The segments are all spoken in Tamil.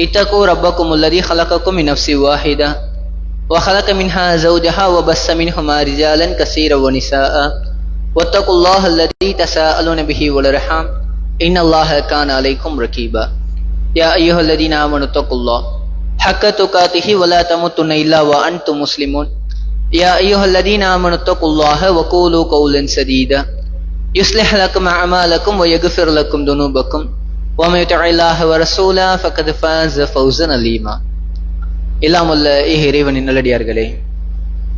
اتقوا ربكم الذي خلقكم من نفس واحدة وخلق منها زوجها وبث منهما رجالا كثيرا ونساء. واتقوا الله الذي تساءلون به والأرحام. إن الله كان عليكم رقيبا يا أيها الذين آمنوا اتقوا الله حق تقاته ولا تموتن إلا وأنتم مسلمون. يا أيها الذين آمنوا اتقوا الله وقولوا قولا سديدا. يصلح لكم أعمالكم ويغفر لكم ذنوبكم. ومن يطع الله ورسوله فقد فاز فوزا عظيما எல்லாம் வல்ல ஏக இறைவனின் நல்லடியார்களே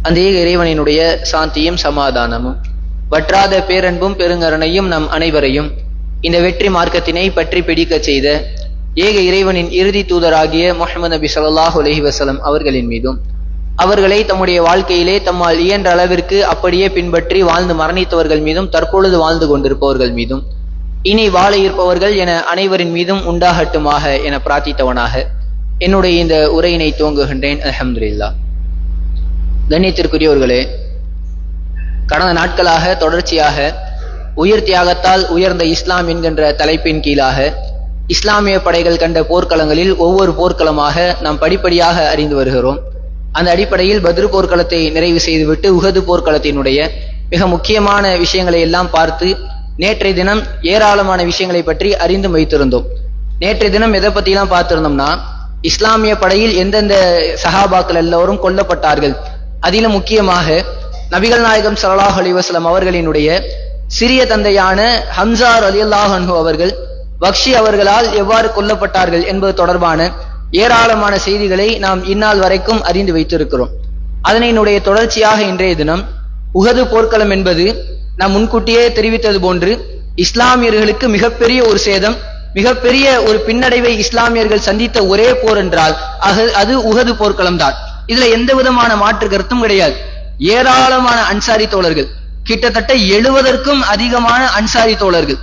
அந்த ஏக இறைவனினுடைய சாந்தியும் சமாதானமும் வற்றாத பேரன்பும் பெருங்கருணையும் நம் அனைவரையும் இந்த வெற்றி மார்க்கத்தினை பற்றி பிடிக்கச் செய்த ஏக இறைவனின் இறுதி தூதராகிய முஹம்மது நபி ஸல்லல்லாஹு அலைஹி வஸல்லம் அவர்களின் மீதும் அவர்களை தம்முடைய வாழ்க்கையிலே தம்மால் இயன்ற அளவிற்கு அப்படியே பின்பற்றி வாழ்ந்து மரணித்தவர்கள் மீதும் தற்பொழுது வாழ்ந்து கொண்டிருப்பவர்கள் மீதும் இனி வாழ இருப்பவர்கள் என அனைவரின் மீதும் உண்டாகட்டுமாக என பிரார்த்தித்தவனாக என்னுடைய இந்த உரையினை துவங்குகின்றேன். அல்ஹம்துலில்லாஹ். கண்ணியத்திற்குரியவர்களே கடந்த நாட்களாக தொடர்ச்சியாக உயிர் தியாகத்தால் உயர்ந்த இஸ்லாம் என்கின்ற தலைப்பின் கீழாக இஸ்லாமிய படைகள் கண்ட போர்க்களங்களில் ஒவ்வொரு போர்க்களமாக நாம் படிப்படியாக அறிந்து வருகிறோம். அந்த அடிப்படையில் பத்ரு போர்க்களத்தை நிறைவு செய்துவிட்டு உகது போர்க்களத்தினுடைய மிக முக்கியமான விஷயங்களை எல்லாம் பார்த்து நேற்றைய தினம் ஏராளமான விஷயங்களை பற்றி அறிந்து வைத்திருந்தோம். நேற்றைய தினம் எதை பத்திலாம் பார்த்திருந்தோம்னா இஸ்லாமிய படையில் எந்தெந்த சஹாபாக்கள் எல்லோரும் கொல்லப்பட்டார்கள். அதிலும் முக்கியமாக நபிகள் நாயகம் ஸல்லல்லாஹு அலிவாஸ்லாம் அவர்களினுடைய சிறிய தந்தையான ஹம்சார் அலி அல்லாஹன்ஹு அவர்கள் பக்ஷி அவர்களால் எவ்வாறு கொல்லப்பட்டார்கள் என்பது தொடர்பான ஏராளமான செய்திகளை நாம் இந்நாள் வரைக்கும் அறிந்து வைத்திருக்கிறோம். அதனையினுடைய தொடர்ச்சியாக இன்றைய தினம் உகது போர்க்களம் என்பது நான் முன்கூட்டியே தெரிவித்தது போன்று இஸ்லாமியர்களுக்கு மிகப்பெரிய ஒரு சேதம் மிகப்பெரிய ஒரு பின்னடைவை இஸ்லாமியர்கள் சந்தித்த ஒரே போர் என்றால் அது உகது போர்க்களம் தான் இதுல எந்த விதமான மாற்று கருத்தும் கிடையாது. ஏராளமான அன்சாரி தோழர்கள் கிட்டத்தட்ட எழுவதற்கும் அதிகமான அன்சாரி தோழர்கள்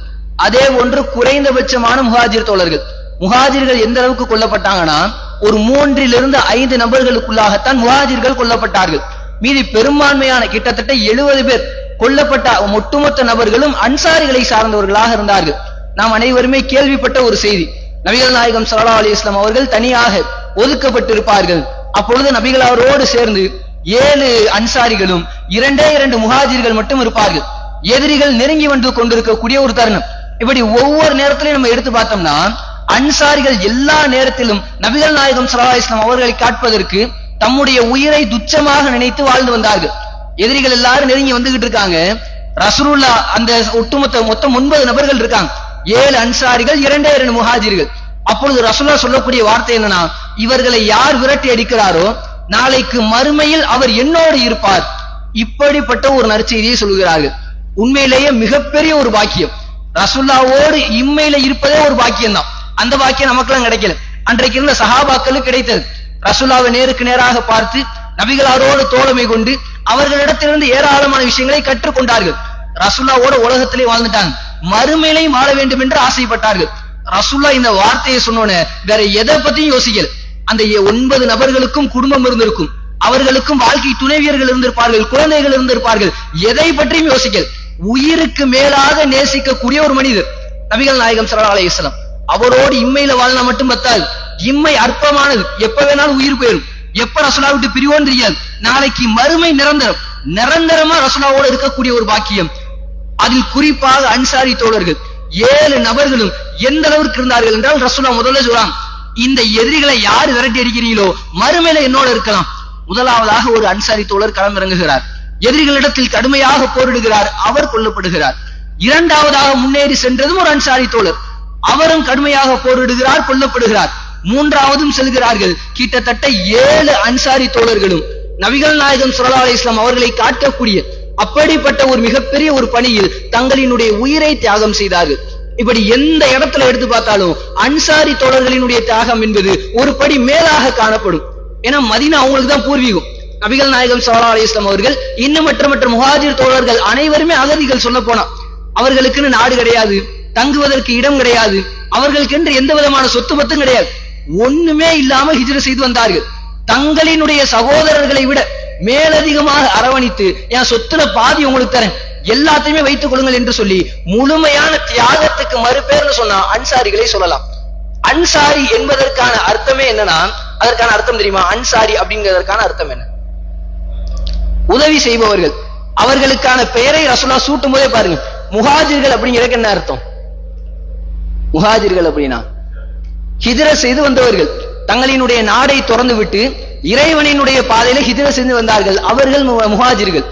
அதே ஒன்று குறைந்தபட்சமான முகாஜிர் தோழர்கள். முகாஜிர்கள் எந்த அளவுக்கு கொல்லப்பட்டாங்கன்னா ஒரு மூன்றிலிருந்து ஐந்து நபர்களுக்குள்ளாகத்தான் முகாஜிர்கள் கொல்லப்பட்டார்கள். மீதி பெரும்பான்மையான கிட்டத்தட்ட எழுபது பேர் கொல்லப்பட்ட ஒட்டுமொத்த நபர்களும் அன்சாரிகளை சார்ந்தவர்களாக இருந்தார்கள். நாம் அனைவருமே கேள்விப்பட்ட ஒரு செய்தி. நபிகள் நாயகம் சல்லா அலி இஸ்லாம் அவர்கள் தனியாக ஒதுக்கப்பட்டிருப்பார்கள். அப்பொழுது நபிகள் அவரோடு சேர்ந்து ஏழு அன்சாரிகளும் இரண்டே இரண்டு முகாஜிர்கள் மட்டும் இருப்பார்கள். எதிரிகள் நெருங்கி வந்து கொண்டிருக்கக்கூடிய ஒரு தருணம். இப்படி ஒவ்வொரு நேரத்திலையும் நம்ம எடுத்து பார்த்தோம்னா அன்சாரிகள் எல்லா நேரத்திலும் நபிகள் நாயகம் சல்லா இஸ்லாம் அவர்களை காட்பதற்கு தம்முடைய உயிரை துச்சமாக நினைத்து வாழ்ந்து வந்தார்கள். எதிரிகள் எல்லாரும் நெருங்கி வந்துகிட்டு இருக்காங்க. ரசூல்லா அந்த ஒட்டுமொத்த மொத்தம் ஒன்பது நபர்கள் இருக்காங்க. ஏழு அன்சாரிகள் இரண்டே இரண்டு முஹாஜிர்கள். அப்பொழுது ரசூல்லா சொல்லக்கூடிய வார்த்தை என்னன்னா இவர்களை யார் விரட்டி அடிக்கிறாரோ நாளைக்கு மறுமையில் அவர் என்னோடு இருப்பார். இப்படிப்பட்ட ஒரு நற்செய்தியை சொல்கிறார்கள். உண்மையிலேயே மிகப்பெரிய ஒரு பாக்கியம். ரசுல்லாவோடு இம்மையில இருப்பதே ஒரு பாக்கியம் தான் அந்த பாக்கியம் நமக்கெல்லாம் கிடைக்கல. அன்றைக்கு இருந்த சஹாபாக்களுக்கு கிடைத்தது. ரசுல்லாவை நேருக்கு நேராக பார்த்து நபிகளாரோடு தோழமை கொண்டு அவர்களிடத்திலிருந்து ஏராளமான விஷயங்களை கற்றுக்கொண்டார்கள். ரசுல்லாவோட உலகத்திலே வாழ்ந்துட்டாங்க. மறுமையிலையும் வாழ வேண்டும் என்று ஆசைப்பட்டார்கள். ரசுல்லா இந்த வார்த்தையை சொன்னோன்னு வேற எதை பத்தியும் யோசிக்கல. அந்த ஒன்பது நபர்களுக்கும் குடும்பம் இருந்திருக்கும். அவர்களுக்கும் வாழ்க்கை துணைவியர்கள் இருந்திருப்பார்கள் குழந்தைகள் இருந்திருப்பார்கள். எதை பற்றியும் யோசிக்கல். உயிருக்கு மேலாக நேசிக்கக்கூடிய ஒரு மனிதர் நபிகள் நாயகம் ஸல்லல்லாஹு அலையம் அவரோடு இம்மையில வாழ்னா மட்டும் பத்தாது. இம்மை அற்பமானது. எப்ப வேணாலும் உயிர் போயிடும் எப்ப ரசுலா விட்டு பிரிவோன்னு தெரியாது. நாளைக்கு மறுமை நிரந்தரம். நிரந்தரமா ரசுலாவோட இருக்கக்கூடிய ஒரு பாக்கியம். அதில் குறிப்பாக அன்சாரி தோழர்கள் ஏழு நபர்களும் எந்த அளவுக்கு இருந்தார்கள் என்றால் ரசுலா முதல்ல சொல்றாங்க இந்த எதிரிகளை யார் விரட்டி அடிக்கிறீங்களோ மறுமையில என்னோட இருக்கலாம். முதலாவதாக ஒரு அன்சாரி தோழர் களமிறங்குகிறார். எதிரிகளிடத்தில் கடுமையாக போரிடுகிறார் அவர் கொல்லப்படுகிறார். இரண்டாவதாக முன்னேறி சென்றதும் ஒரு அன்சாரி தோழர். அவரும் கடுமையாக போரிடுகிறார் கொல்லப்படுகிறார். மூன்றாவதும் செல்கிறார்கள். கிட்டத்தட்ட ஏழு அன்சாரி தோழர்களும் நபிகள் நாயகம் சுரலா அலி இஸ்லாம் அவர்களை காட்டக்கூடிய அப்படிப்பட்ட ஒரு மிகப்பெரிய ஒரு பணியில் தங்களினுடைய உயிரை தியாகம் செய்தார்கள். இப்படி எந்த இடத்துல எடுத்து பார்த்தாலும் அன்சாரி தோழர்களினுடைய தியாகம் என்பது ஒரு படி மேலாக காணப்படும். ஏன்னா மதினா அவங்களுக்கு தான் பூர்வீகம். நபிகள் நாயகம் சவலா அலி இஸ்லாம் அவர்கள் இன்னும் மற்ற மற்ற முஹாஜிர் தோழர்கள் அனைவருமே அகதிகள் சொல்ல போனா அவர்களுக்குன்னு நாடு கிடையாது தங்குவதற்கு இடம் கிடையாது அவர்களுக்கென்று எந்த விதமான சொத்து பத்தும் கிடையாது. ஒண்ணுமே இல்லாம ஹிஜ்ர செய்து வந்தார்கள். தங்களினுடைய சகோதரர்களை விட மேலதிகமாக அரவணைத்து என் சொத்துல பாதி உங்களுக்கு தரேன். எல்லாத்தையுமே வைத்துக் கொள்ளுங்கள் என்று சொல்லி முழுமையான தியாகத்துக்கு மறுபேர்னு சொன்னா அன்சாரிகளை சொல்லலாம். அன்சாரி என்பதற்கான அர்த்தமே என்னன்னா அதற்கான அர்த்தம் தெரியுமா? அன்சாரி அப்படிங்கிறதற்கான அர்த்தம் என்ன? உதவி செய்பவர்கள். அவர்களுக்கான பெயரை ரசுல்லா சூட்டும் போதே பாருங்க. முஹாஜிர்கள் அப்படிங்கிறதுக்கு என்ன அர்த்தம்? முஹாஜிர்கள் அப்படின்னா ஹிதிர செய்து வந்தவர்கள். தங்களினுடைய நாடை திறந்து விட்டு இறைவனினுடைய பாதையில ஹிதிர செய்து வந்தார்கள். அவர்கள் மு- முஹாஜிர்கள்.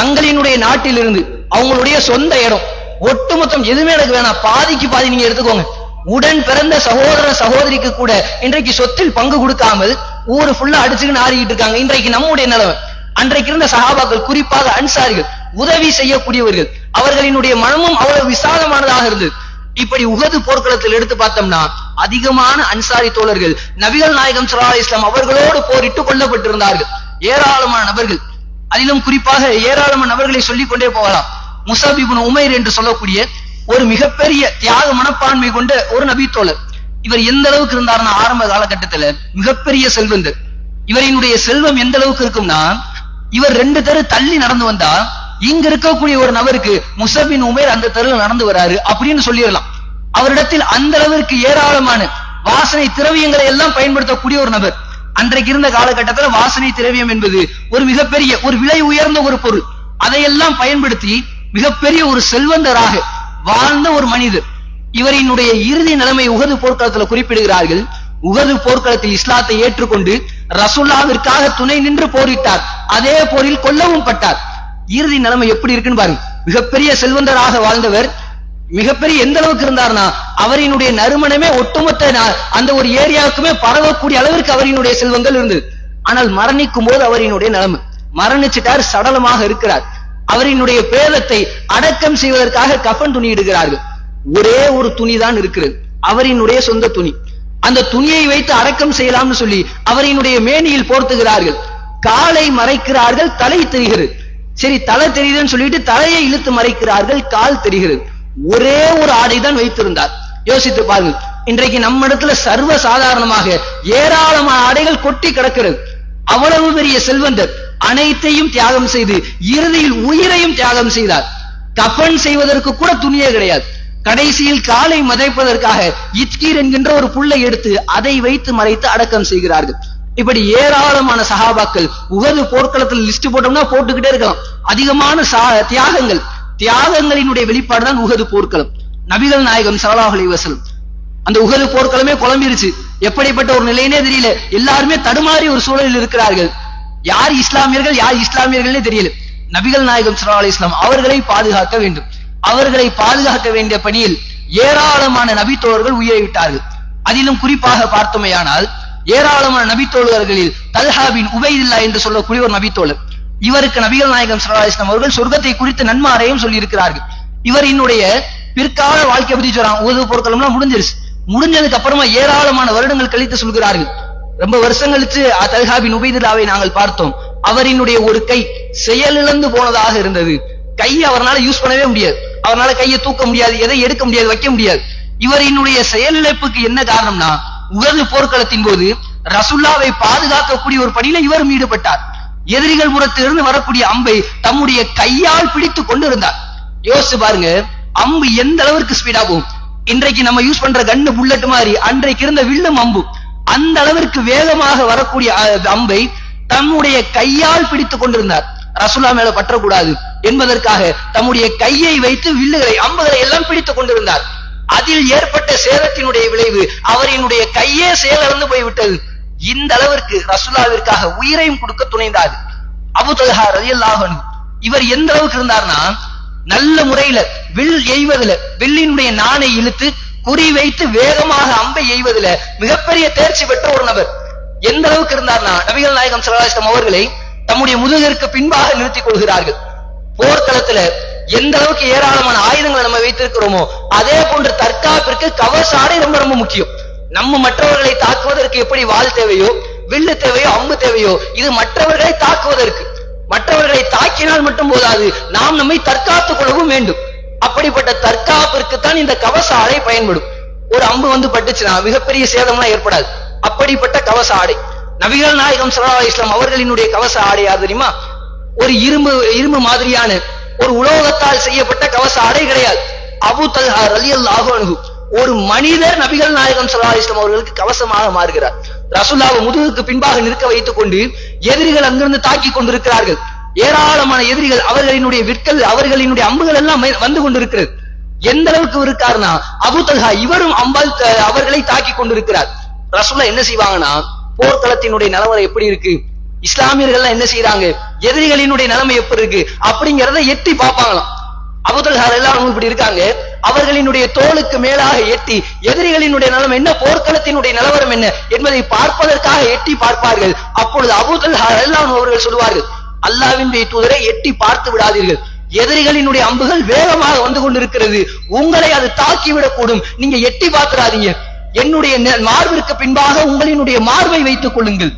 தங்களினுடைய நாட்டிலிருந்து அவங்களுடைய சொந்த இடம். ஒட்டுமொத்தம் எதுவுமே எனக்கு வேணாம். பாதிக்கு பாதி நீங்க எடுத்துக்கோங்க. உடன் பிறந்த சகோதர சகோதரிக்கு கூட இன்றைக்கு சொத்தில் பங்கு கொடுக்காமல் ஊரு ஃபுல்லா அடிச்சுக்கின்னு ஆடிக்கிட்டு இருக்காங்க. இன்றைக்கு நம்முடைய நிலைமை. அன்றைக்கு இருந்த சகாபாக்கள் குறிப்பாக அன்சாரிகள் உதவி செய்யக்கூடியவர்கள். அவர்களினுடைய மனமும் அவ்வளவு விசாலமானதாக இருந்தது. இப்படி உகது போர்க்களத்தில் எடுத்து பார்த்தோம்னா அதிகமான அன்சாரி தோழர்கள் நபிகள் நாயகம் ஸல்லல்லாஹு இஸ்லாம் அவர்களோடு போரிட்டு கொல்லப்பட்டிருந்தார்கள் ஏராளமான நபர்கள். அதிலும் குறிப்பாக ஏராளமான நபர்களை சொல்லிக் கொண்டே போகலாம். முசாபிபுன் இப்னு உமைர் என்று சொல்லக்கூடிய ஒரு மிகப்பெரிய தியாக மனப்பான்மை கொண்ட ஒரு நபி தோழர். இவர் எந்த அளவுக்கு இருந்தார்னா ஆரம்ப காலகட்டத்துல மிகப்பெரிய செல்வந்தர். இவரினுடைய செல்வம் எந்த அளவுக்கு இருக்கும்னா இவர் ரெண்டு தரு தள்ளி நடந்து வந்தா இங்க இருக்கக்கூடிய ஒரு நபருக்கு முசபின் உமேர் அந்த தெருவில் நடந்து வராரு அப்படின்னு சொல்லிடலாம். அவரிடத்தில் அந்த அளவிற்கு ஏராளமான வாசனை திரவியங்களை எல்லாம் பயன்படுத்தக்கூடிய ஒரு நபர். அன்றைக்கு இருந்த காலகட்டத்துல வாசனை திரவியம் என்பது ஒரு மிகப்பெரிய ஒரு விலை உயர்ந்த ஒரு பொருள். அதையெல்லாம் பயன்படுத்தி மிகப்பெரிய ஒரு செல்வந்தராக வாழ்ந்த ஒரு மனிதர். இவரினுடைய இறுதி நிலைமை உகது போர்க்களத்தில் குறிப்பிடுகிறார்கள். உகது போர்க்களத்தில் இஸ்லாத்தை ஏற்றுக்கொண்டு ரசுல்லாவிற்காக துணை நின்று போரிட்டார். அதே போரில் கொல்லவும் பட்டார். இறுதி நிலைமை எப்படி இருக்குன்னு பாருங்க. மிகப்பெரிய செல்வந்தராக வாழ்ந்தவர் மிகப்பெரிய எந்த அளவுக்கு இருந்தார்னா அவரினுடைய நறுமணமே ஒட்டுமொத்த அந்த ஒரு ஏரியாவுக்குமே பரவக்கூடிய அளவிற்கு அவரினுடைய செல்வங்கள் இருந்தது. ஆனால் மரணிக்கும் போது அவரினுடைய நிலைமை மரணிச்சிட்டார் சடலமாக இருக்கிறார். அவரினுடைய பேதத்தை அடக்கம் செய்வதற்காக கஃபன் துணி இடுகிறார்கள். ஒரே ஒரு துணி தான் இருக்கிறது. அவரினுடைய சொந்த துணி. அந்த துணியை வைத்து அடக்கம் செய்யலாம்னு சொல்லி அவரினுடைய மேனியில் போர்த்துகிறார்கள். காலை மறைக்கிறார்கள் தலை தெரிகிறது. சரி தலை தெரியுதுன்னு சொல்லிட்டு தலையை இழுத்து மறைக்கிறார்கள் கால் தெரிகிறது. ஒரே ஒரு ஆடை தான் வைத்திருந்தார். யோசித்து பாருங்கள். இன்றைக்கு நம்ம இடத்துல சர்வ சாதாரணமாக ஏராளமான ஆடைகள் கொட்டி கிடக்கிறது. அவ்வளவு பெரிய செல்வந்தர் அனைத்தையும் தியாகம் செய்து இறுதியில் உயிரையும் தியாகம் செய்தார். கஃன் செய்வதற்கு கூட துணியே கிடையாது. கடைசியில் காலை மதைப்பதற்காக இத்கீர் என்கின்ற ஒரு புல்லை எடுத்து அதை வைத்து மறைத்து அடக்கம் செய்கிறார்கள். இப்படி ஏராளமான சகாபாக்கள் உகது போர்க்களத்தில் லிஸ்ட் போட்டோம்னா போட்டுக்கிட்டே இருக்கலாம். அதிகமான தியாகங்கள். தியாகங்களினுடைய வெளிப்பாடு தான் உகது போர்க்களம். நபிகள் நாயகம் ஸல்லல்லாஹு வசல் அந்த உகது போர்க்களமே குழம்பிருச்சு. எப்படிப்பட்ட ஒரு நிலையினே தெரியல. எல்லாருமே தடுமாறி ஒரு சூழலில் இருக்கிறார்கள். யார் இஸ்லாமியர்கள் யார் இஸ்லாமியர்களே தெரியல. நபிகள் நாயகம் சலா அலி இஸ்லாம் அவர்களை பாதுகாக்க வேண்டும். அவர்களை பாதுகாக்க வேண்டிய பணியில் ஏராளமான நபித்தோழர்கள் உயிரை விட்டார்கள். அதிலும் குறிப்பாக பார்த்தோமேயானால் ஏராளமான நபித்தோழர்களில் தல்ஹாபின் உபைதில்லா என்று சொல்லக்கூடிய ஒரு நபித்தோழர். இவருக்கு நபிகள் நாயகம் ஸல்லல்லாஹு அவர்கள் சொர்க்கத்தை குறித்து நன்மாரையும் சொல்லி இருக்கிறார்கள் இவர் என்னுடைய பிற்கால வாழ்க்கை பத்தி சொல்றாங்க உதவு பொருட்களும்லாம் முடிஞ்சிருச்சு. முடிஞ்சதுக்கு அப்புறமா ஏராளமான வருடங்கள் கழித்து சொல்கிறார்கள். ரொம்ப வருஷம் கழிச்சு தல்ஹாபின் உபைதுல்லாவை நாங்கள் பார்த்தோம். அவரினுடைய ஒரு கை செயலிழந்து போனதாக இருந்தது. கையை அவரால் யூஸ் பண்ணவே முடியாது. அவரால கையை தூக்க முடியாது எதை எடுக்க முடியாது வைக்க முடியாது. இவரினுடைய செயலிழப்புக்கு என்ன காரணம்னா உகது போர்க்களத்தின் போது ரசுல்லாவை பாதுகாக்கக்கூடிய ஒரு பணியில இவரும் ஈடுபட்டார். எதிரிகள் புறத்திலிருந்து வரக்கூடிய அம்பை தம்முடைய கையால் பிடித்து கொண்டு இருந்தார் யோசிச்சு பாருங்க அம்பு எந்த அளவிற்கு ஸ்பீடா போகும்? இன்றைக்கு நம்ம யூஸ் பண்ற கண்ணு புல்லட் மாதிரி அன்றைக்கு இருந்த வில்லும் அம்பு. அந்த அளவிற்கு வேகமாக வரக்கூடிய அம்பை தம்முடைய கையால் பிடித்துக் கொண்டிருந்தார். ரசுல்லா மேல பற்றக்கூடாது என்பதற்காக தம்முடைய கையை வைத்து வில்லுகளை அம்புகளை எல்லாம் பிடித்துக் கொண்டிருந்தார். அதில் ஏற்பட்ட சேதத்தினுடைய விளைவு அவரினுடைய கையே செயலிழந்து போய்விட்டது. இந்த அளவிற்கு ரசுல்லாவிற்காக உயிரையும் கொடுக்க துணைந்தார் அபு தல்ஹா ரலியல்லாஹு இவர் எந்த அளவுக்கு இருந்தார்னா நல்ல முறையில வில் எய்வதுல வில்லினுடைய நாணை இழுத்து குறி வைத்து வேகமாக அம்பை எய்வதுல மிகப்பெரிய தேர்ச்சி பெற்ற ஒரு நபர். எந்த அளவுக்கு இருந்தார்னா நபிகள் நாயகம் ஸல்லல்லாஹு அவர்களை தம்முடைய முதுகிற்கு பின்பாக நிறுத்திக் கொள்கிறார்கள். போர்க்களத்துல எந்த அளவுக்கு ஏராளமான ஆயுதங்களை நம்ம வைத்திருக்கிறோமோ அதே போன்று தற்காப்பிற்கு கவச ஆடை ரொம்ப ரொம்ப முக்கியம். நம்ம மற்றவர்களை தாக்குவதற்கு எப்படி வாழ் தேவையோ வில்லு தேவையோ அம்பு தேவையோ இது மற்றவர்களை தாக்குவதற்கு. மற்றவர்களை தாக்கினால் மட்டும் போதாது நாம் நம்மை தற்காத்துக் கொள்ளவும் வேண்டும். அப்படிப்பட்ட தற்காப்பிற்கு தான் இந்த கவச ஆடை பயன்படும். ஒரு அம்பு வந்து பட்டுச்சுன்னா மிகப்பெரிய சேதம்லாம் ஏற்படாது. அப்படிப்பட்ட கவச ஆடை நபிகள் நாயகம் ஸல்லல்லாஹு இஸ்லாம் அவர்களினுடைய கவச ஆடை தெரியுமா? ஒரு இரும்பு இரும்பு மாதிரியான ஒரு உலோகத்தால் செய்யப்பட்ட கவச ஆடை கிடையாது. அபு தல்ஹா அலி அல்லாஹு ஒரு மனிதர் நபிகள் நாயகம் சல்லா இஸ்லாம் அவர்களுக்கு கவசமாக மாறுகிறார். ரசுல்லாவை முதுகுக்கு பின்பாக நிற்க வைத்துக் கொண்டு எதிரிகள் அங்கிருந்து தாக்கி கொண்டிருக்கிறார்கள். ஏராளமான எதிரிகள் அவர்களினுடைய விற்கள் அவர்களினுடைய அம்புகள் எல்லாம் வந்து கொண்டிருக்கிறது. எந்த அளவுக்கு இருக்காருன்னா அபு தல்ஹா இவரும் அம்பால் அவர்களை தாக்கி கொண்டிருக்கிறார். ரசுல்லா என்ன செய்வாங்கன்னா போர்க்களத்தினுடைய நிலவரம் எப்படி இருக்கு? இஸ்லாமியர்கள் என்ன செய்யறாங்க எதிரிகளினுடைய நிலைமை எப்படி இருக்கு? அப்படிங்கறத எட்டி பார்ப்பாங்களாம். அபுதல்ஹார் எல்லாரும் இப்படி இருக்காங்க. அவர்களினுடைய தோளுக்கு மேலாக எட்டி எதிரிகளினுடைய நிலைமை என்ன? போர்க்களத்தினுடைய நிலவரம் என்ன? என்பதை பார்ப்பதற்காக எட்டி பார்ப்பார்கள். அப்பொழுது அபுதல்ஹார் எல்லாம் அவர்கள் சொல்லுவார்கள் அல்லாவின் தூதரை எட்டி பார்த்து விடாதீர்கள். எதிரிகளினுடைய அம்புகள் வேகமாக வந்து கொண்டிருக்கிறது. உங்களை அது தாக்கிவிடக்கூடும். நீங்க எட்டி பார்த்துடாதீங்க என்னுடைய மார்பிற்கு பின்பாக உங்களினுடைய மார்பை வைத்துக் கொள்ளுங்கள்.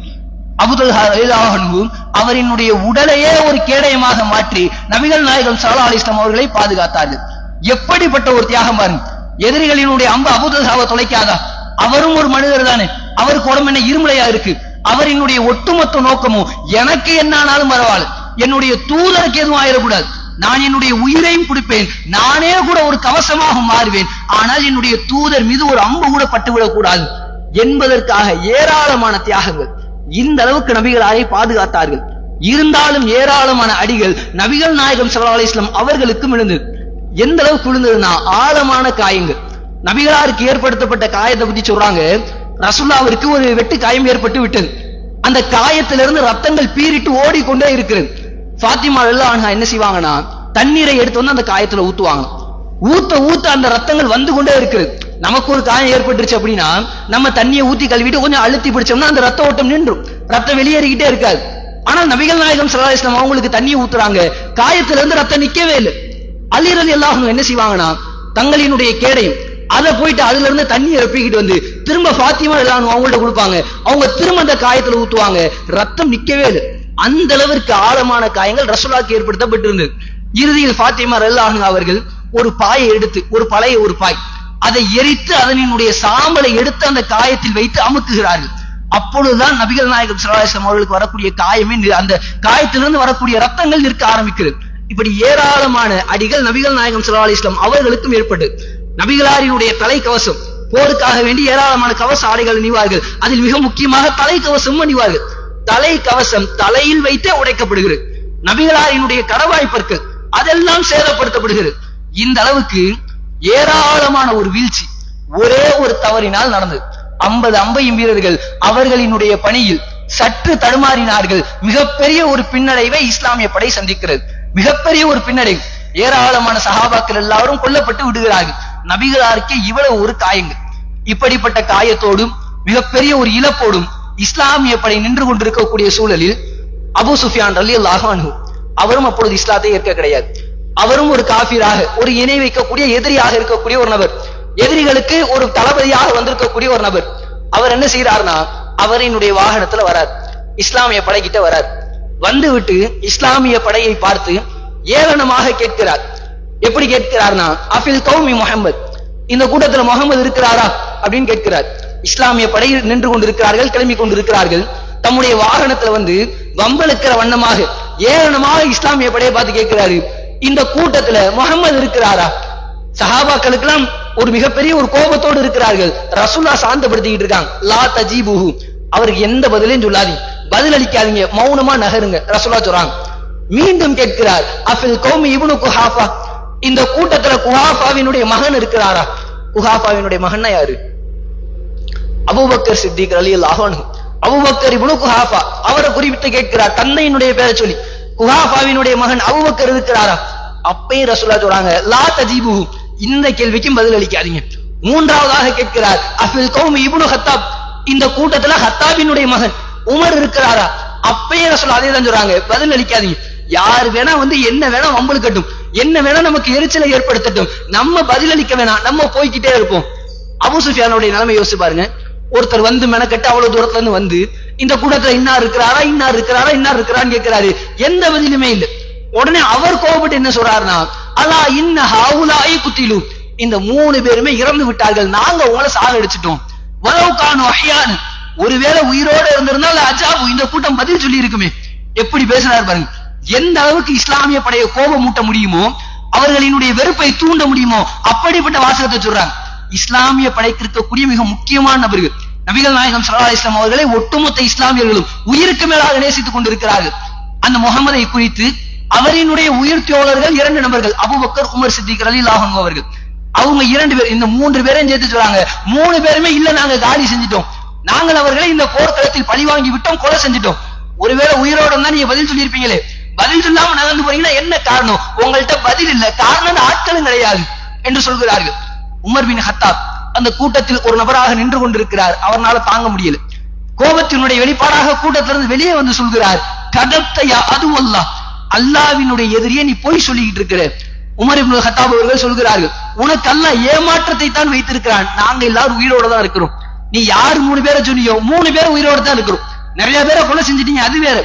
அபுதல்ஹு அவரினுடைய உடலையே ஒரு கேடயமாக மாற்றி நபிகள் நாயகம் சலா அலைஹி அவர்களை பாதுகாத்தார்கள். எப்படிப்பட்ட ஒரு தியாகம் பாருங்க. எதிரிகளினுடைய அம்பு அபுதல்ஹாவை தொலைக்காதா? அவரும் ஒரு மனிதர் தானே. அவருக்கு உடம்பு என்ன இருமலையா இருக்கு? அவரினுடைய ஒட்டுமொத்த நோக்கமும் எனக்கு என்ன ஆனாலும் பரவாயில்ல. என்னுடைய தூதருக்கு எதுவும் ஆயிடக்கூடாது நான் என்னுடைய உயிரையும் கொடுப்பேன் நானே கூட ஒரு கவசமாக மாறுவேன். ஆனால் என்னுடைய தூதர் மீது ஒரு அம்பு கூட பட்டுவிடக் கூடாது என்பதற்காக ஏராளமான தியாகங்கள். இந்த அளவுக்கு நபிகளாரை பாதுகாத்தார்கள். இருந்தாலும் ஏராளமான அடிகள் நபிகள் நாயகம் சல்லா அலைஹி அவர்களுக்கும் விழுந்தது எந்த அளவுக்கு விழுந்ததுன்னா ஆழமான காயங்கள். நபிகளாருக்கு ஏற்படுத்தப்பட்ட காயத்தை பத்தி சொல்றாங்க. ரசூல்லாவிற்கு ஒரு வெட்டு காயம் ஏற்பட்டு விட்டது. அந்த காயத்திலிருந்து ரத்தங்கள் பீறிட்டு ஓடிக்கொண்டே இருக்கிறது. ஃபாத்திமா எல்லாம் என்ன செய்வாங்கன்னா தண்ணீரை எடுத்து வந்து அந்த காயத்துல ஊத்துவாங்க. ஊத்த ஊத்த அந்த ரத்தங்கள் வந்து கொண்டே இருக்கிறது. நமக்கு ஒரு காயம் ஏற்பட்டுருச்சு அப்படின்னா நம்ம தண்ணியை ஊத்தி கழுவிட்டு கொஞ்சம் அழுத்தி பிடிச்சோம்னா அந்த ரத்த ஓட்டம் நின்றும். ரத்தம் வெளியேறிக்கிட்டே இருக்காது. ஆனால் நபிகள் நாயகம் ஸல்லல்லாஹு அவங்களுக்கு தண்ணியை ஊத்துறாங்க. காயத்துல இருந்து ரத்தம் நிக்கவே இல்லை. அலி ரலியல்லாஹு என்ன செய்வாங்கன்னா தங்களினுடைய கேடையும் அதை போயிட்டு அதுல இருந்து தண்ணியை ரெப்பிக்கிட்டு வந்து திரும்ப பாத்தியமா எல்லாம் அவங்கள்ட்ட கொடுப்பாங்க. அவங்க திரும்ப அந்த காயத்துல ஊத்துவாங்க. ரத்தம் நிக்கவே இல்லை. அந்த அளவிற்கு ஆழமான காயங்கள் ரசோலாக்கு ஏற்படுத்தப்பட்டிருந்தது. இறுதியில் ஃபாத்திமா ரல்லாஹு அவர்கள் ஒரு பாயை எடுத்து ஒரு பழைய ஒரு பாய் அதை எரித்து அதனுடைய சாம்பலை எடுத்து அந்த காயத்தில் வைத்து அமுக்குகிறார்கள். அப்பொழுதுதான் நபிகள் நாயகம் ஸல்லல்லாஹு அவர்களுக்கு வரக்கூடிய காயமே அந்த காயத்திலிருந்து வரக்கூடிய ரத்தங்கள் நிற்க ஆரம்பிக்கிறது. இப்படி ஏராளமான அடிகள் நபிகள் நாயகம் ஸல்லல்லாஹு அலைஹி அவர்களுக்கும் ஏற்பட்டது நபிகளாரினுடைய தலைக்கவசம் போருக்காக வேண்டி ஏராளமான கவச ஆடைகள் அணிவார்கள். அதில் மிக முக்கியமாக தலைக்கவசமும் அணிவார்கள். தலை கவசம் தலையில் வைத்தே உடைக்கப்படுகிறது. நபிகளாரினுடைய கடவாய்ப்பற்கள் அதெல்லாம் சேதப்படுத்தப்படுகிறது. இந்த அளவுக்கு ஏராளமான ஒரு வீழ்ச்சி. ஒரே ஒரு தவறினால் நடந்தது. ஐம்பது அம்பையும் வீரர்கள் அவர்களினுடைய பணியில் சற்று தடுமாறினார்கள். மிகப்பெரிய ஒரு பின்னடைவை இஸ்லாமிய படை சந்திக்கிறது. மிகப்பெரிய ஒரு பின்னடைவு. ஏராளமான சஹாபாக்கள் எல்லாரும் கொல்லப்பட்டு விடுகிறார்கள். நபிகளாருக்கே இவ்வளவு ஒரு காயங்கள். இப்படிப்பட்ட காயத்தோடும் மிகப்பெரிய ஒரு இழப்போடும் இஸ்லாமிய படை நின்று கொண்டிருக்கக்கூடிய சூழலில் அபு சுஃபியான் அலி அன்ஹு அவரும் அப்பொழுது இஸ்லாத்தை ஏற்க கிடையாது. அவரும் ஒரு காபிராக ஒரு இணை வைக்கக்கூடிய எதிரியாக இருக்கக்கூடிய ஒரு நபர். எதிரிகளுக்கு ஒரு தளபதியாக வந்திருக்கக்கூடிய ஒரு நபர். அவர் என்ன செய்யறாருன்னா அவரினுடைய வாகனத்துல வரார். இஸ்லாமிய படைகிட்ட வரார். வந்து விட்டு இஸ்லாமிய படையை பார்த்து ஏளனமாக கேட்கிறார். எப்படி கேட்கிறார்னா அஃபில் கௌமி முகமது இந்த கூட்டத்துல முகமது இருக்கிறாரா? அப்படின்னு கேட்கிறார். இஸ்லாமிய படையில் நின்று கொண்டிருக்கிறார்கள் கிளம்பி கொண்டிருக்கிறார்கள். தம்முடைய வாகனத்துல வந்து வம்பளுக்கிற வண்ணமாக ஏளனமாக இஸ்லாமிய படையை பார்த்து கேட்கிறாரு. இந்த கூட்டத்துல முகமது இருக்கிறாரா? சஹாபாக்களுக்கெல்லாம் ஒரு மிகப்பெரிய ஒரு கோபத்தோடு இருக்கிறார்கள். ரசுல்லா சாந்தப்படுத்திக்கிட்டு இருக்காங்க. லா தஜீபுஹு. அவருக்கு எந்த பதிலையும் சொல்லாதீங்க. பதில் அளிக்காதீங்க. மௌனமா நகருங்க. ரசுல்லா சொல்றாங்க. மீண்டும் கேட்கிறார். அஃபில் கௌமி இவனு குஹாஃபா. இந்த கூட்டத்துல குஹாஃபாவினுடைய மகன் இருக்கிறாரா? குஹாஃபாவினுடைய மகன்னா யாரு? அபுபக்கர் சித்திக் அலி அன்ஹு. அபுபக்கர் இவனு குஹாஃபா. அவரை குறிப்பிட்டு கேட்கிறார். தந்தையினுடைய பேரை சொல்லி. குஹாஃபாவினுடைய மகன் அபூபக்கர் இருக்கிறாரா? அப்பயும் ரசூலா சொல்றாங்க லா தஜீபு. இந்த கேள்விக்கும் பதில் அளிக்காதீங்க. மூன்றாவதாக கேட்கிறார் அஃபில் கௌமி இபுனு ஹத்தாப் இந்த கூட்டத்துல ஹத்தாபினுடைய மகன் உமர் இருக்கிறாரா? அப்பயே ரசூல் அதே தான் சொல்றாங்க பதில் அளிக்காதீங்க. யார் வேணா வந்து என்ன வேணா வம்புழுக்கட்டும் என்ன வேணா நமக்கு எரிச்சலை ஏற்படுத்தட்டும். நம்ம பதிலளிக்க வேணாம் நம்ம போய்க்கிட்டே இருப்போம். அபு சுஃபியானுடைய நிலைமை யோசிச்சு பாருங்க. ஒருத்தர் வந்து மெனக்கட்டு அவ்வளவு தூரத்துல இருந்து வந்து இந்த கூட்டத்துல இன்னார் இருக்கிறாரா இன்னார் இருக்கிறாரா இன்னார் இருக்கிறான்னு கேட்கிறாரு. எந்த பதிலுமே இல்ல. உடனே அவர் கோபப்பட்டு என்ன சொல்றாருன்னா அல்லா இன்ன ஹவுலாய் குத்திலு. இந்த மூணு பேருமே இறந்து விட்டார்கள். நாங்க உங்களை சாகடிச்சிட்டோம் வலவுகானு வகையான் ஒருவேளை உயிரோட இருந்திருந்தால் அஜாபு. இந்த கூட்டம் பதில் சொல்லி இருக்குமே எப்படி பேசுறாரு பாருங்க. எந்த அளவுக்கு இஸ்லாமிய படையை கோபம் மூட்ட முடியுமோ அவர்களினுடைய வெறுப்பை தூண்ட முடியுமோ அப்படிப்பட்ட வாசகத்தை சொல்றாங்க. இஸ்லாமிய படைக்கு இருக்கக்கூடிய மிக முக்கியமான நபர்கள். நபிகள் நாயகம் ஸல்லல்லாஹு இஸ்லாம் அவர்களை ஒட்டுமொத்த இஸ்லாமியர்களும் உயிருக்கு மேலாக நேசித்துக் கொண்டிருக்கிறார்கள். அந்த முகமதை குறித்து அவரினுடைய உயிர் தோழர்கள் இரண்டு நபர்கள் அபுபக்கர் உமர் சித்திக் அலி அன்ஹு அவர்கள். அவங்க இரண்டு பேர் இந்த மூன்று பேரையும் சேர்த்து சொல்றாங்க. மூணு பேருமே இல்ல நாங்க காலி செஞ்சிட்டோம். நாங்கள் அவர்களை இந்த போர்க்களத்தில் பழி வாங்கி விட்டோம் கொலை செஞ்சிட்டோம். ஒருவேளை உயிரோட தான் நீங்க பதில் சொல்லியிருப்பீங்களே? பதில் சொல்லாம நகர்ந்து போறீங்கன்னா என்ன காரணம்? உங்கள்ட்ட பதில் இல்ல. காரணம் ஆட்களும் கிடையாது. என்று சொல்கிறார்கள். உமர் பின் ஹத்தாப் அந்த கூட்டத்தில் ஒரு நபராக நின்று கொண்டிருக்கிறார். அவர்னால தாங்க முடியல. கோபத்தினுடைய வெளிப்பாடாக கூட்டத்திலிருந்து வெளியே வந்து சொல்கிறார் கதத்தையா அது அல்லாஹ் அல்லாவினுடைய எதிரியே நீ போய் சொல்லிக்கிட்டு இருக்கிற. உமர் இப்னு ஹத்தாப் அவர்கள் சொல்கிறார்கள் உனக்கு அல்ல ஏமாற்றத்தை தான் வைத்திருக்கிறான். நாங்க எல்லாரும் உயிரோட தான் இருக்கிறோம். நீ யார் மூணு பேரை சொன்னியோ மூணு பேர் உயிரோட தான் இருக்கிறோம். நிறைய பேரை கொலை செஞ்சிட்டீங்க அது வேற.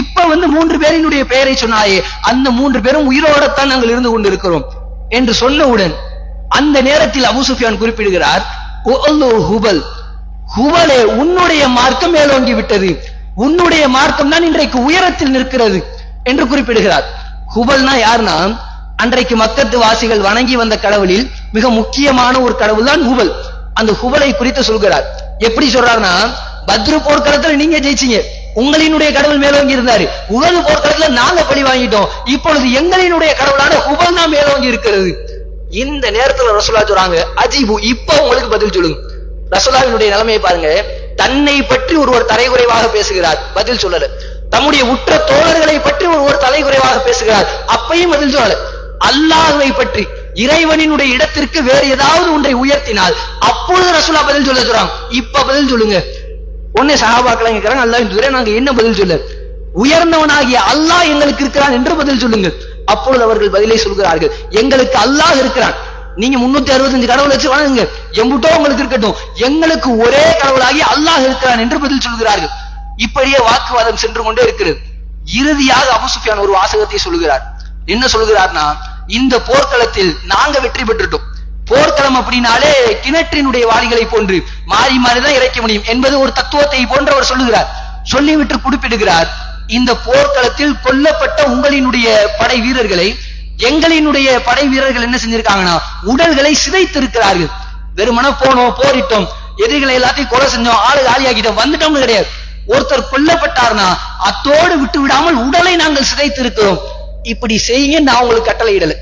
இப்ப வந்து மூன்று பேரினுடைய பெயரை சொன்னாயே அந்த மூன்று பேரும் உயிரோடத்தான் நாங்கள் இருந்து கொண்டிருக்கிறோம். என்று சொன்னவுடன் அந்த நேரத்தில் அபூ சுஃபியான் குறிப்பிடுகிறார் ஹுபல் ஹுவலே உன்னுடைய மார்க்கம் மேலோங்கி விட்டது. உன்னுடைய மார்க்கம் தான் இன்றைக்கு உயரத்தில் நிற்கிறது. என்று குறிப்பிடுகிறார். ஹுபல்னா யாருன்னா அன்றைக்கு மக்கத்து வாசிகள் வணங்கி வந்த கடவுளில் மிக முக்கியமான ஒரு கடவுள் தான் ஹுபல். அந்த ஹுபலை குறித்து சொல்கிறார். எப்படி சொல்றாருன்னா பத்ரு போர்க்களத்துல நீங்க ஜெயிச்சீங்க. உங்களினுடைய கடவுள் மேலோங்கி இருந்தாரு. உகது போர்க்களத்துல நாங்க பழி வாங்கிட்டோம். இப்பொழுது எங்களினுடைய கடவுளான ஹுபல் தான் மேலோங்கி இருக்கிறது. இந்த நேரத்துல ரசூலா சொல்றாங்க அஜீபு இப்ப உங்களுக்கு பதில் சொல்லுங்க. ரசூலாவினுடைய நிலைமையை பாருங்க. தன்னை பற்றி ஒருவர் தலைகுறைவாக பேசுகிறார் பதில் சொல்லல. தம்முடைய உற்ற தோழர்களை பற்றி ஒருவர் தலைகுறைவாக பேசுகிறார் அப்பையும் பதில் சொல்லல. அல்லாஹுவை பற்றி இறைவனினுடைய இடத்திற்கு வேறு ஏதாவது ஒன்றை உயர்த்தினால் அப்பொழுது ரசூலா பதில் சொல்ல சொல்றாங்க. இப்ப பதில் சொல்லுங்க. உடனே சஹாபாக்கள் கேட்கிறாங்க அல்லாஹ் துரை நாங்க என்ன பதில் சொல்ல உயர்ந்தவனாகிய அல்லாஹ் எங்களுக்கு இருக்கிறான் என்று பதில் சொல்லுங்க. அப்பொழுது அவர்கள் பதிலை சொல்கிறார்கள். எங்களுக்கு அல்லாஹ் இருக்கிறான். நீங்க முன்னூத்தி அறுபத்தஞ்சு கடவுள் வச்சு வணங்குங்க. எம்புட்டோ உங்களுக்கு இருக்கட்டும். எங்களுக்கு ஒரே கடவுளாகி அல்லாஹ் இருக்கிறான் என்று பதில் சொல்கிறார்கள். இப்படியே வாக்குவாதம் சென்று கொண்டே இருக்கிறது. இறுதியாக அபுசுஃபியான் ஒரு வாசகத்தை சொல்லுகிறார் என்ன சொல்கிறார்னா இந்த போர்க்களத்தில் நாங்க வெற்றி பெற்றுட்டோம். போர்க்களம் அப்படின்னாலே கிணற்றினுடைய வாளிகளை போன்று மாறி மாறிதான் இறைக்க முடியும் என்பது ஒரு தத்துவத்தை போன்று அவர் சொல்லுகிறார். சொல்லிவிட்டு குறிப்பிடுகிறார். இந்த போர்க்களத்தில் கொல்லப்பட்ட உங்களினுடைய படை வீரர்களை எங்களினுடைய படை வீரர்கள் என்ன செஞ்சிருக்காங்கன்னா உடல்களை சிதைத்திருக்கிறார்கள். வெறுமன போனோம் போரிட்டோம். எதிரிகளை எல்லாத்தையும் கொலை செஞ்சோம். ஆளு காலியாக்கிட்டோம் வந்துட்டோம்னு கிடையாது. ஒருத்தர் கொல்லப்பட்டார்னா அத்தோடு விட்டு விடாமல் உடலை நாங்கள் சிதைத்து இருக்கிறோம் இப்படி செய்யுங்க நான் உங்களுக்கு கட்டளை இடல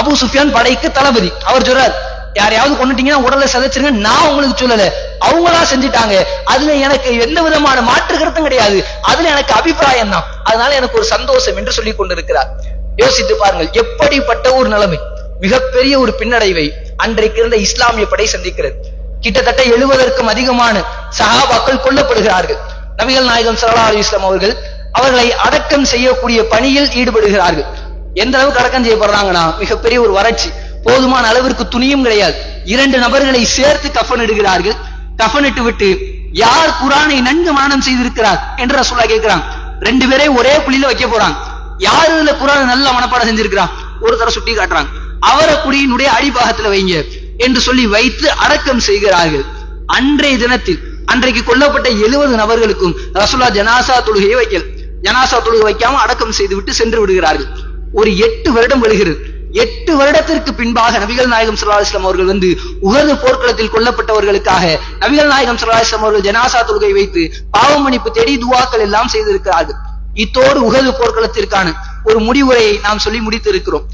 அபு சுஃபியான் படைக்கு தளபதி. அவர் சொல்றார் யாரையாவது கொண்டுட்டீங்கன்னா உடலை சதைச்சிருங்க. நான் உங்களுக்கு சொல்லல. அவங்களா செஞ்சுட்டாங்க. அதுல எனக்கு எந்த விதமான மாற்று கருத்தும் கிடையாது. அதுல எனக்கு அபிப்பிராயம் தான். அதனால எனக்கு ஒரு சந்தோஷம் என்று சொல்லி கொண்டிருக்கிறார். யோசித்து பாருங்கள். எப்படிப்பட்ட ஒரு நிலைமை? மிகப்பெரிய ஒரு பின்னடைவை அன்றைக்கு இருந்த இஸ்லாமிய படை சந்திக்கிறது. கிட்டத்தட்ட எழுபதற்கும் அதிகமான சஹாபாக்கள் கொல்லப்படுகிறார்கள். நபிகள் நாயகம் ஸல்லல்லாஹு அலி இஸ்லாம் அவர்கள் அவர்களை அடக்கம் செய்யக்கூடிய பணியில் ஈடுபடுகிறார்கள். எந்த அளவுக்கு அடக்கம் செய்யப்படுறாங்கன்னா மிகப்பெரிய ஒரு வறட்சி. போதுமான அளவிற்கு துணியும் கிடையாது. இரண்டு நபர்களை சேர்த்து கஃன் இடுகிறார்கள். கஃன் இட்டு விட்டு யார் குரானை நன்கு மானம் செய்திருக்கிறார்? என்று ரசூலா கேட்கிறான். ரெண்டு பேரையும் ஒரே புள்ளியில வைக்க போறாங்க யார் இதுல குரான் நல்ல மனப்பாடம் செஞ்சிருக்கிறான்? ஒரு தர சுட்டி காட்டுறாங்க அவரை குடியினுடைய அடிபாகத்துல வைங்க என்று சொல்லி வைத்து அடக்கம் செய்கிறார்கள். அன்றைய தினத்தில் அன்றைக்கு கொல்லப்பட்ட எழுபது நபர்களுக்கும் ரசுல்லா ஜனாசா தொழுகையை வைக்க ஜனாசா தொழுகை வைக்காம அடக்கம் செய்து விட்டு சென்று விடுகிறார்கள். ஒரு எட்டு வருடம் வருகிறது எட்டு வருடத்திற்கு பின்பாக நபிகள் நாயகம் ஸல்லல்லாஹு அவர்கள் வந்து உகது போர்க்களத்தில் கொல்லப்பட்டவர்களுக்காக நபிகள் நாயகம் ஸல்லல்லாஹு அவர்கள் ஜனாசா தொழுகை வைத்து பாவ மன்னிப்பு தேடி துவாக்கள் எல்லாம் செய்திருக்கிறார்கள். இத்தோடு உகது போர்க்களத்திற்கான ஒரு முடிவுரையை நாம் சொல்லி முடித்து இருக்கிறோம்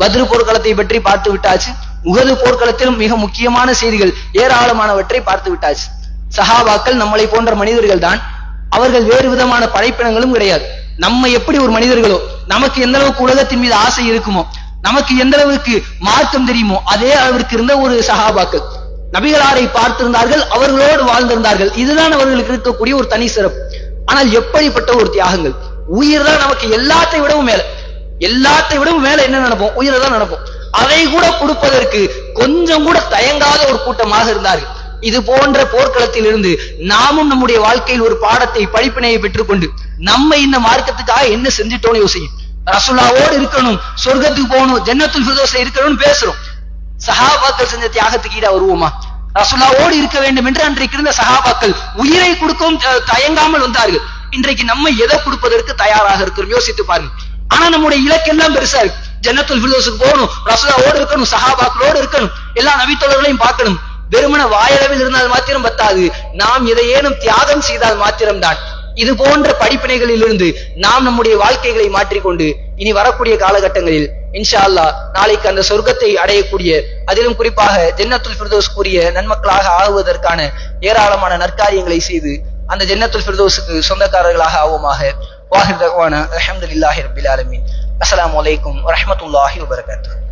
பத்ரு போர்க்களத்தை பற்றி பார்த்து விட்டாச்சு. உகது போர்க்களத்திலும் மிக முக்கியமான செய்திகள் ஏராளமானவற்றை பார்த்து விட்டாச்சு. சஹாபாக்கள் நம்மளை போன்ற மனிதர்கள் தான் அவர்கள் வேறு விதமான படைப்பினங்களும் கிடையாது. நம்ம எப்படி ஒரு மனிதர்களோ நமக்கு எந்த அளவுக்கு உலகத்தின் மீது ஆசை இருக்குமோ நமக்கு எந்த அளவுக்கு மார்க்கம் தெரியுமோ அதே அளவிற்கு இருந்த ஒரு சஹாபாக்கள். நபிகளாரை பார்த்திருந்தார்கள் அவர்களோடு வாழ்ந்திருந்தார்கள். இதுதான் அவர்களுக்கு இருக்கக்கூடிய ஒரு தனி சிறப்பு. ஆனால் எப்படிப்பட்ட ஒரு தியாகங்கள்? உயிர் தான் நமக்கு எல்லாத்தை விடவும் மேல. எல்லாத்தை விடவும் மேல என்ன நினைப்போம் உயிரை தான் நினைப்போம் அதை கூட கொடுப்பதற்கு கொஞ்சம் கூட தயங்காத ஒரு கூட்டமாக இருந்தார்கள். இது போன்ற போர்க்களத்தில் இருந்து நாமும் நம்முடைய வாழ்க்கையில் ஒரு பாடத்தை படிப்பினையை பெற்றுக்கொண்டு நம்ம இந்த மார்க்கத்துக்காக என்ன செஞ்சிட்டோம்னு யோசிக்கும் ரசுல்லாவோடு இருக்கணும் சொர்க்கத்துக்கு போகணும் ஜன்னத்துல் ஃபிர்தௌஸ்ல இருக்கணும்னு பேசுறோம். சஹாபாக்கள் செஞ்ச தியாகத்துக்கு ஈடா வருவோமா? ரசுல்லாவோடு இருக்க வேண்டும் என்று அன்றைக்கு இருந்த சஹாபாக்கள் உயிரை கொடுக்கவும் தயங்காமல் வந்தார்கள். இன்றைக்கு நம்ம எதை கொடுப்பதற்கு தயாராக இருக்கிறோம்? யோசித்து பாருங்க. ஆனா நம்முடைய இலக்கெல்லாம் பெருசா இருக்கு. ஜன்னத்துல் ஃபிர்தௌஸுக்கு போகணும் ரசுல்லாவோடு இருக்கணும் சஹாபாக்களோடு இருக்கணும் எல்லா நவித்தொழர்களையும் பார்க்கணும். வெறுமன வாயளவில் இருந்தால் மாத்திரம் பத்தாது. நாம் எதையேனும் தியாகம் செய்தால் மாத்திரம்தான். இது போன்ற படிப்பினைகளிலிருந்து நாம் நம்முடைய வாழ்க்கைகளை மாற்றிக்கொண்டு இனி வரக்கூடிய காலகட்டங்களில் இன்ஷா அல்லாஹ் நாளைக்கு அந்த சொர்க்கத்தை அடையக்கூடிய அதிலும் குறிப்பாக ஜென்னத்துல் பிரதோஸ் கூறிய நன்மக்களாக ஆகுவதற்கான ஏராளமான நற்காரியங்களை செய்து அந்த ஜென்னத்துல் பிரதோஸுக்கு சொந்தக்காரர்களாக ஆவோமாக. வாஹிர் தகவான அஹமதுல்லாஹி ரபில் ஆலமீன். அஸ்லாம் அலைக்கும் வரமத்துல்லாஹி வபரகாத்து